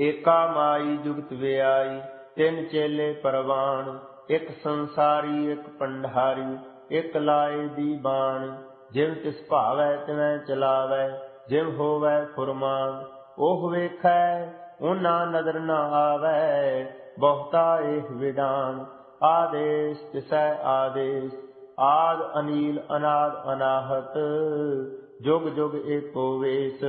ਏਕਾ ਮਾਈ ਜੁਗਤ ਵਿਆਈ, ਤਿੰਨ ਚੇਲੇ ਪਰਵਾਨ ਇਕ ਸੰਸਾਰੀ, ਇੱਕ ਪੰਡਹਾਰੀ, ਇੱਕ ਲਾਏ ਦੀ ਬਾਣ। ਜਿਵ ਤਿਸ ਭਾਵੈ ਤਿਵੈ ਚਲਾਵੈ ਜਿਵ ਹੋਵੈ ਫੁਰਮਾਨ। ਉਹ ਵੇਖੈ, ਉਹਨਾਂ ਨਦਰ ਨ ਆਵੈ, ਬਹੁਤਾ ਇਹ ਵਿਡਾਨ। ਆਦੇਸ਼ ਤਿਸੈ ਆਦੇਸ਼, ਆਦ ਅਨੀਲ ਅਨਾਦ ਅਨਾਹਤ, ਜੁਗ ਜੁਗ ਏਕੋ ਵੇਸ।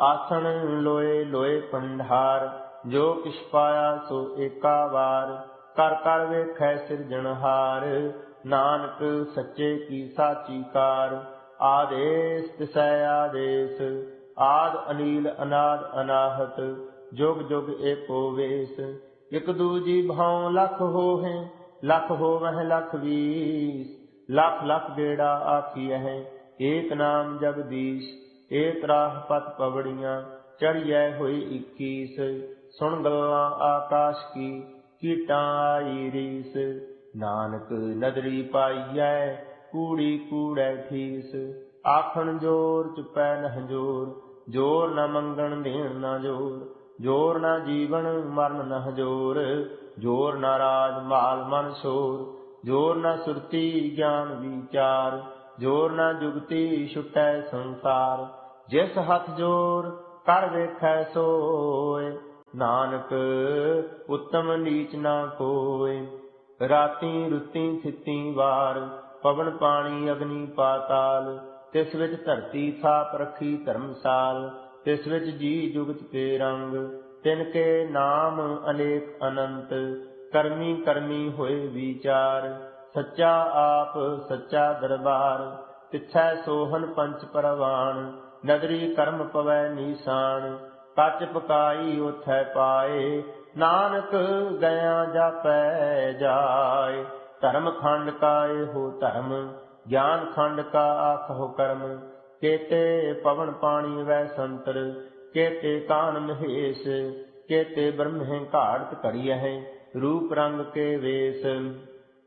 ਆਸਣ ਲੋਏ ਲੋਏ ਪੰਡਾਰ, ਜੋ ਕਿਛ ਪਾਇਆ ਸੋ ਏਕਾ ਵਾਰ। ਕਰ ਕਰ ਵੇਖੈ ਸਿਰਜਣਹਾਰ ਨਾਨਕ ਸੱਚੇ ਕੀ ਸਾਚੀ ਕਾਰ। ਆਦੇਸ ਤਿਸੈ ਆਦੇਸ, ਆਦ ਅਨੀਲ ਅਨਾਦ ਅਨਾਹਤ, ਜੁਗ ਜੁਗ ਏਕੋ ਵੇਸ। ਇਕ ਦੂਜੀ ਭਾਉ ਲਖ ਹੋਹੈ, ਲਖ ਹੋਵਹਿ ਲਖ ਵੀਸ। ਲਖ ਲਖ ਗੇੜਾ ਆਖੀਐ ਏਕ ਨਾਮ ਜਗਦੀਸ਼। ਏਕ ਤਰਾਹ ਪਤ ਪਵੜੀਆਂ ਚੜੀਐ ਹੋਈ 21 ਸੁਣ ਗੱਲਾਂ ਆਕਾਸ਼ ਕੀ, ਕੀਟਾਂ ਆਈ ਰੀਸ। ਨਾਨਕ ਨਦਰੀ ਪਾਈਐ, ਕੂੜੀ ਕੂੜੈ ਠੀਸ। ਆਖਣ ਜੋਰ ਚੁਪੈ ਨਹ ਜੋਰ ਜੋਰ ਨ ਮੰਗਣ ਦੇਣ ਨਾ ਜੋਰ। ਜੋਰ ਨਾ ਜੀਵਨ ਮਰਨ ਨਹ ਜੋਰ। ਜੋਰ ਨਾ ਰਾਜ ਮਾਲ ਮਨ ਸੋਰ। ਜੋਰ ਨਾ ਸੁਰਤੀ ਗਿਆਨ ਵਿਚਾਰ। ਜੋਰ ਨਾ ਜੁਗਤੀ ਛੁਟੈ ਸੰਸਾਰ। ਜਿਸ ਹੱਥ ਜੋਰ ਕਰ ਵੇਖੈ ਸੋਏ, ਨਾਨਕ ਉਤਮ ਨੀਚ ਨਾ ਕੋਏ। ਰਾਤੀ ਰੁੱਤੀ ਥਿੱਤੀ ਵਾਰ, ਪਵਨ ਪਾਣੀ ਅਗਨੀ ਪਾਤਾਲ। ਤਿਸ ਵਿੱਚ ਧਰਤੀ ਥਾਪ ਰੱਖੀ ਧਰਮਸਾਲ, ਤਿਸ ਵਿੱਚ ਜੀ ਜੁਗਤ ਤੇ ਰੰਗ। ਤਿਨ ਕੇ ਨਾਮ ਅਨੇਕ ਅਨੰਤ, ਕਰਮੀ ਕਰਮੀ ਹੋਏ ਵਿਚਾਰ। ਸੱਚਾ ਆਪ ਸੱਚਾ ਦਰਬਾਰ, ਤਿੱਥੈ ਸੋਹਨ ਪੰਚ ਪਰਵਾਨ। ਨਦਰੀ ਕਰਮ ਪਵੈ ਨੀਸਾਨ ਕੱਚ ਪਕਾਈ ਉਥੈ ਪਾਏ, ਨਾਨਕ ਗਿਆ ਜਾਪੈ ਜਾਏ। ਧਰਮ ਖੰਡ ਕਾਏ ਹੋ ਧਰਮ, ਗਿਆਨ ਖੰਡ ਕਾ ਆਖੋ ਕਰਮ। ਕੇਤੇ ਪਵਨ ਪਾਣੀ ਵੈ ਸੰਤਰ, ਕੇਤੇ ਕਾਨ ਮਹੇਸ਼, ਕੇਤੇ ਬ੍ਰਹਮਹਿ ਘਾੜਤ ਘੜੀਐ, ਰੂਪ ਰੰਗ ਕੇ ਵੇਸ।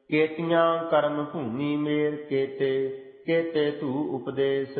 ਕੇਤੀਆਂ ਕਰਮ ਭੂਮੀ ਮੇਰ ਕੇਤੇ ਕੇਤੇ ਧੂ ਉਪਦੇਸ਼।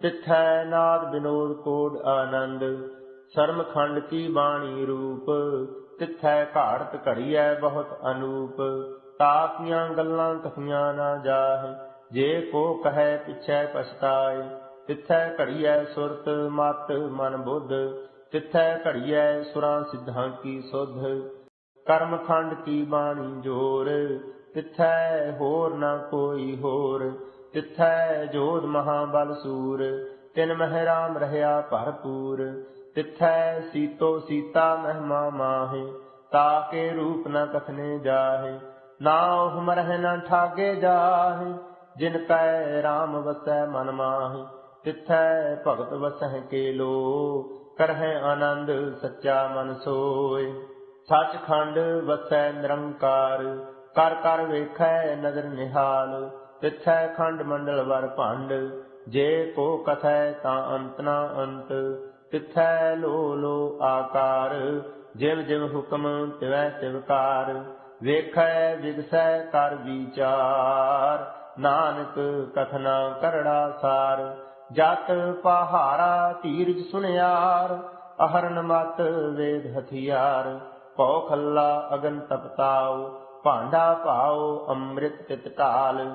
ਤਿਥੈ ਨਾਦ ਬਿਨੋਦ ਕੋਡ ਆਨੰਦ, ਸ਼ਰਮ ਖੰਡ ਕੀ ਬਾਣੀ ਰੂਪ, ਤਿਥੈ ਘਾੜਤ ਘੜੀਐ ਬਹੁਤ ਅਨੂਪ ਤਾਪੀਆਂ ਗੱਲਾਂ ਕਥੀਆਂ ਨਾ ਜਾਹੇ, ਜੇ ਕੋ ਕਹੈ ਪਿਛੈ ਪਛਤਾਏ, ਤਿਥੈ ਘੜੀਐ ਸੁਰਤ ਮਤ ਮਨ ਬੁੱਧ, ਤਿਥੈ ਘੜੀਐ ਸੁਰਾਂ ਸਿੱਧਾਂ ਕੀ ਸੁਧ, ਕਰਮ ਖੰਡ ਕੀ ਬਾਣੀ ਜੋਰ, ਤਿਥੈ ਹੋਰ ਨਾ ਕੋਈ ਹੋਰ ਤਿਥੈ ਜੋਧ ਮਹਾਬਲ ਸੂਰ, ਤਿਨ ਮਹਿ ਰਾਮ ਰਹਾ ਭਰਪੂਰ। ਤਿਥੈ ਸੀਤੋ ਸੀਤਾ ਮਹਿਮਾ ਮਾਹੇ ਤਾਕੇ ਰੂਪ ਨ ਕਥਨੇ ਜਾਹੇ। ਨਾ ਉਹ ਮਰਹਿ ਨ ਠਾਗੇ ਜਾਹੇ, ਜਿਨ ਕੈ ਰਾਮ ਵਸੈ ਮਨ ਮਾਹੇ। ਤਿਥੈ ਭਗਤ ਵਸਹਿ ਕੇ ਲੋ ਕਰਹਿ ਆਨੰਦ ਸੱਚਾ ਮਨ ਸੋਏ। ਸੱਚਖੰਡ ਵਸੈ ਨਿਰੰਕਾਰ, ਕਰ ਕਰ ਵੇਖੈ ਨਦਰ ਨਿਹਾਲ। ਤਿਥੈ ਖੰਡ ਮੰਡਲ ਵਰ ਭੰਡ, ਜੇ ਕੋ ਕਥੈ ਤਾਂ ਅੰਤ ਨਾ ਅੰਤ। ਤਿਥੈ ਲੋ ਲੋ ਆਕਾਰ, ਜਿਵ ਜਿਵ ਹੁਕਮ ਤਿਵੈ ਤਿਵਕਾਰ ਵੇਖੈ ਵਿਗਸੈ ਕਰ ਵਿਚਾਰ, ਨਾਨਕ ਕਥਨਾ ਕਰੜਾ ਸਾਰ। ਜਤ ਪਹਾਰਾ ਧੀਰਜ ਸੁਨਿਆਰ, ਅਹਰਨ ਮਤ ਵੇਦ ਹਥਿਆਰ। ਭਉ ਖੱਲਾ ਅਗਨ ਤਪਤਾਉ, ਭਾਂਡਾ ਭਾਉ ਅੰਮ੍ਰਿਤ ਤਿਤ ਢਾਲ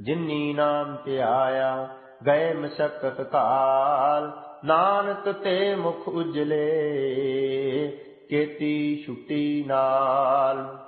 ਜਿਨੀ ਨਾਮ ਧਿਆਇਆ ਗਏ ਮਸ਼ਕਤ ਕਾਲ। ਨਾਨਕ ਤੇ ਮੁਖ ਉਜਲੇ ਕੇਤੀ ਛੁੱਟੀ ਨਾਲ।